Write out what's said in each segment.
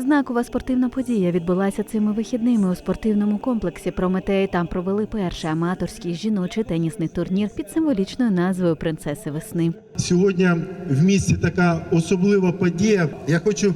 Знакова спортивна подія відбулася цими вихідними у спортивному комплексі Прометей. Там провели перший аматорський жіночий тенісний турнір під символічною назвою Принцеси весни. Сьогодні в місті така особлива подія. Я хочу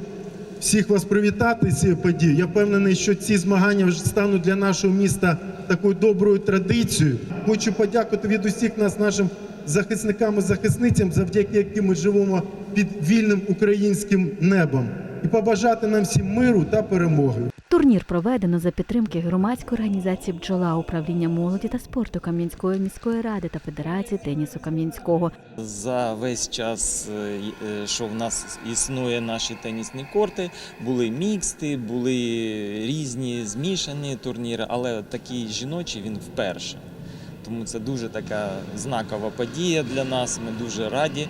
всіх вас привітати з цією подією. Я впевнений, що ці змагання вже стануть для нашого міста такою доброю традицією. Хочу подякувати від усіх нас, нашим захисникам і захисницям, завдяки яким ми живемо під вільним українським небом, і побажати нам всім миру та перемоги. Турнір проведено за підтримки громадської організації бджола управління молоді та спорту Кам'янської міської ради та Федерації тенісу Кам'янського. За весь час, е, е, що в нас існує наші тенісні корти, були міксти, були різні змішані турніри, але такий жіночий він вперше. Тому це дуже така знакова подія для нас. Ми дуже раді.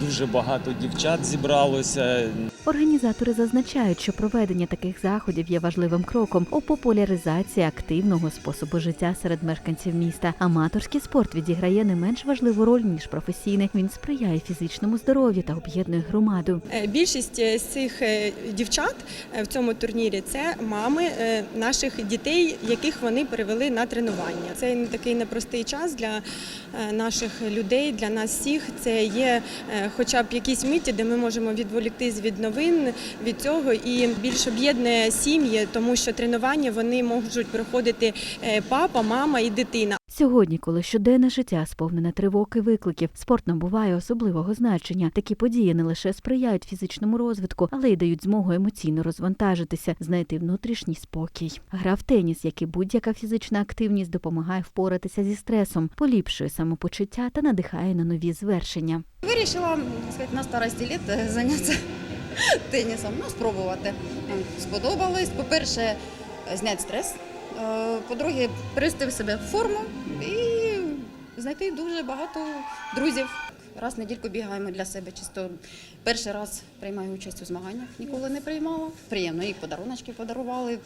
Дуже багато дівчат зібралося. Організатори зазначають, що проведення таких заходів є важливим кроком у популяризації активного способу життя серед мешканців міста. Аматорський спорт відіграє не менш важливу роль ніж професійний. Він сприяє фізичному здоров'ю та об'єднує громаду. Е, Більшість е, з цих е, дівчат в цьому турнірі це мами наших дітей, яких вони перевели на тренування. Це не такий непростий час для наших людей, для нас всіх. Це є хоча б якісь миті, де ми можемо відволіктись від новин від цього і більш об'єднує сім'ї, тому що тренування вони можуть проходити е, папа, мама і дитина. Сьогодні, коли щоденне життя сповнене тривог і викликів, спорт набуває особливого значення. Такі події не лише сприяють фізичному розвитку, але й дають змогу емоційно розвантажитися, знайти внутрішній спокій. Гра в теніс, як і будь-яка фізична активність, допомагає впоратися зі стресом, поліпшує самопочуття та надихає на нові звершення. Вирішила сказати, на старості літ е, зайнятися тенісом, ну, спробувати. Сподобалось. По-перше, зняти стрес. Е, По-друге, привести в себе форму і знайти дуже багато друзів. Раз в недільку бігаємо для себе. Чисто перший раз приймаю участь у змаганнях, ніколи не приймала. Приємно, і подаруночки подарували.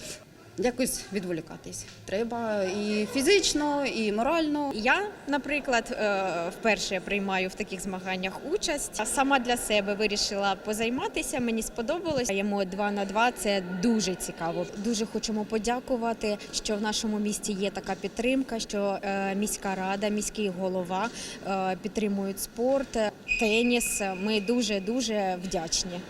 Якось відволікатись. Треба і фізично, і морально. Я, наприклад, е, вперше приймаю в таких змаганнях участь. Сама для себе вирішила позайматися. Мені сподобалось. Ємо 2 на 2 це дуже цікаво. Дуже хочемо подякувати, що в нашому місті є така підтримка, що е, міська рада, міський голова е, підтримують спорт, теніс. Ми дуже дуже вдячні.